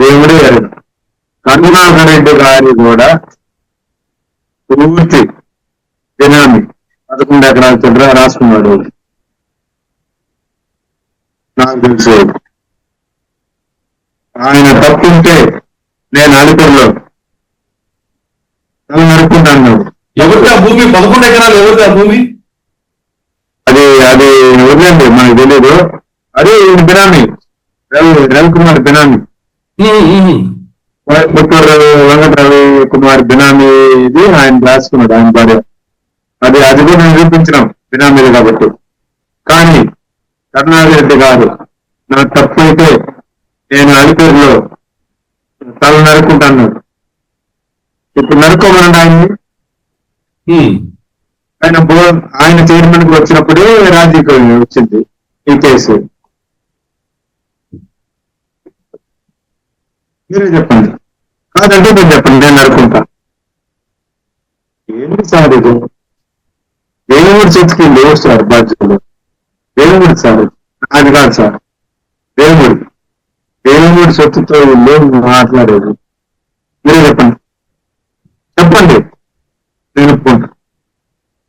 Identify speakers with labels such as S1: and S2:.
S1: దేవుడే ఎరుగు రెడ్డి గారి కూడా పూర్తి బినామీ పదకొండు ఎకరాల చిల్లర రాసుకున్నాడు. నాకు తెలుసు. ఆయన తప్పుంటే నేను అలిపిరిలో తల నరుకుంటాను
S2: ఎవరిది ఆ భూమి? పదకొండు ఎకరాలు ఎవరిది ఆ భూమి?
S1: అది అది వదిలేండి మనకు తెలియదు అది బినామీ. రవి రవికుమార్ బినామీ. పుత్తూరు వెంకట రవి కుమార్ బినామీ ఇది ఆయన రాసుకున్నాడు ఆయన భార్య. అది అది కూడా నిరూపించినాం బినామీలు కాబట్టి. కానీ కరుణాకర్ రెడ్డి గారు నా తప్పు అయితే నేను అలిపేరులో తల నరుకుంటాను ఇప్పుడు నరుకోమనండి ఆయన్ని. ఆయన బో- ఆయన చైర్మన్కి వచ్చినప్పుడే రాజకీయ వచ్చింది ఈ కేసు. మీరే చెప్పండి. కాదంటే మీరు చెప్పండి నేను నడుకుంటా ఏంటి సార్ ఇది? దేవుడి చేతికి లేవు సార్ బాధ్యతలు. దేవుడు సార్ అది కాదు సార్. దేవుడు. దేవుడి సొత్తుతో లేవు మాట్లాడేది. మీరే చెప్పండి.